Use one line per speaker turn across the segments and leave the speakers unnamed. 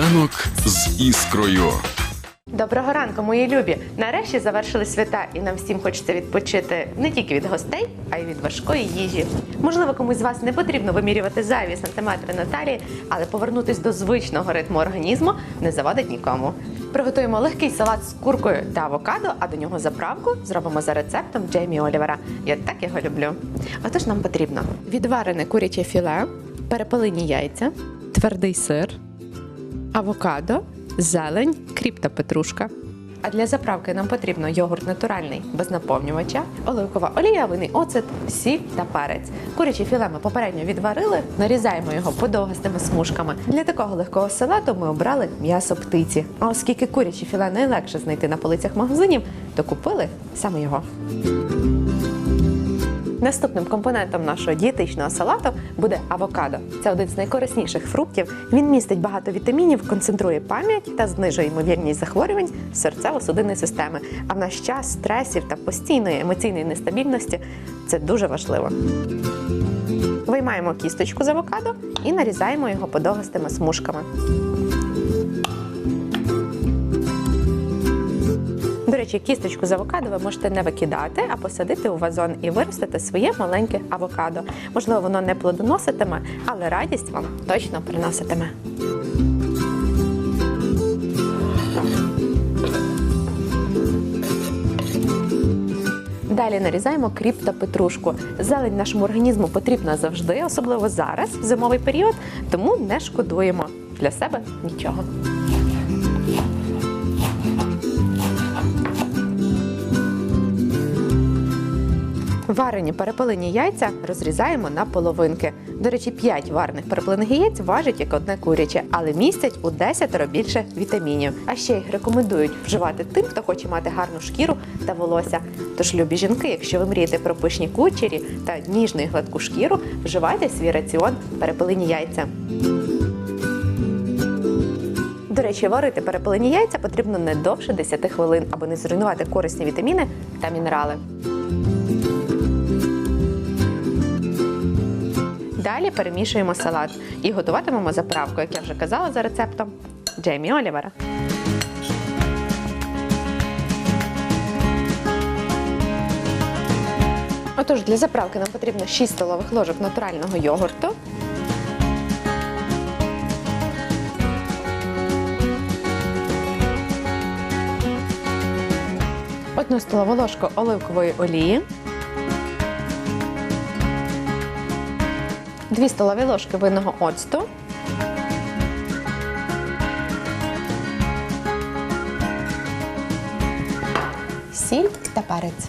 Сніданок з іскрою.
Доброго ранку, мої любі! Нарешті завершили свята, і нам всім хочеться відпочити не тільки від гостей, а й від важкої їжі. Можливо, комусь з вас не потрібно вимірювати зайві сантиметри на талії, але повернутись до звичного ритму організму не завадить нікому. Приготуємо легкий салат з куркою та авокадо, а до нього заправку зробимо за рецептом Джеймі Олівера. Я так його люблю. Отож, нам потрібно відварене куряче філе, перепелині яйця, твердий сир, авокадо, зелень, кріп та петрушка. А для заправки нам потрібно йогурт натуральний без наповнювача, оливкова олія, винний оцет, сіль та перець. Куряче філе ми попередньо відварили, нарізаємо його подовгастими смужками. Для такого легкого салату ми обрали м'ясо птиці. А оскільки куряче філе найлегше знайти на полицях магазинів, то купили саме його. Наступним компонентом нашого дієтичного салату буде авокадо. Це один з найкорисніших фруктів. Він містить багато вітамінів, концентрує пам'ять та знижує ймовірність захворювань серцево-судинної системи. А в наш час стресів та постійної емоційної нестабільності це дуже важливо. Виймаємо кісточку з авокадо і нарізаємо його подовгастими смужками. Речі, кісточку з авокадо ви можете не викидати, а посадити у вазон і виростити своє маленьке авокадо. Можливо, воно не плодоноситиме, але радість вам точно приноситиме. Далі нарізаємо кріп та петрушку. Зелень нашому організму потрібна завжди, особливо зараз, в зимовий період, тому не шкодуємо для себе нічого. Варені перепелині яйця розрізаємо на половинки. До речі, 5 варених перепелених яєць важать як одне куряче, але містять у 10 більше вітамінів. А ще їх рекомендують вживати тим, хто хоче мати гарну шкіру та волосся. Тож, любі жінки, якщо ви мрієте про пишні кучері та ніжну і гладку шкіру, вживайте свій раціон перепелині яйця. До речі, варити перепелені яйця потрібно не довше 10 хвилин, аби не зруйнувати корисні вітаміни та мінерали. Далі перемішуємо салат і готуватимемо заправку, як я вже казала за рецептом Джеймі Олівера. Отож, для заправки нам потрібно 6 столових ложок натурального йогурту. Одну столову ложку оливкової олії. 2 столові ложки винного оцту. Сіль та перець.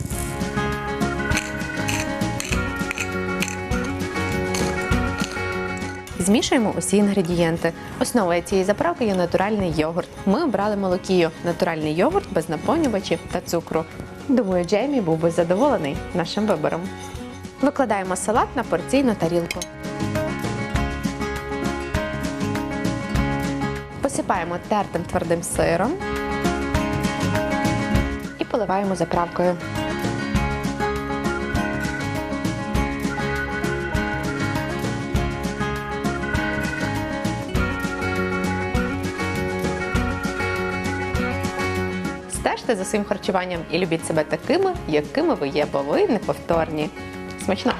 Змішуємо усі інгредієнти. Основою цієї заправки є натуральний йогурт. Ми обрали молокію, натуральний йогурт без наповнювачів та цукру. Думаю, Джеймі був би задоволений нашим вибором. Викладаємо салат на порційну тарілку. Посипаємо тертим твердим сиром і поливаємо заправкою. Стежте за своїм харчуванням і любіть себе такими, якими ви є, бо ви неповторні. Смачного!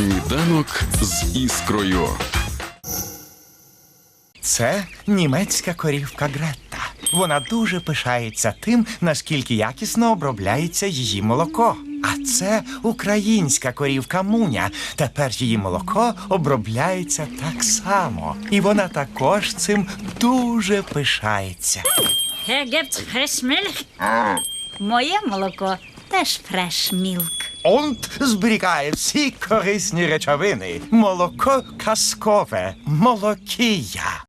Сніданок з іскрою.
Це німецька корівка Гретта. Вона дуже пишається тим, наскільки якісно обробляється її молоко. А це українська корівка Муня. Тепер її молоко обробляється так само. І вона також цим дуже пишається.
Моє молоко теж фрешмілк.
Онт зберігає всі корисні речовини. Молоко казкове, молокія.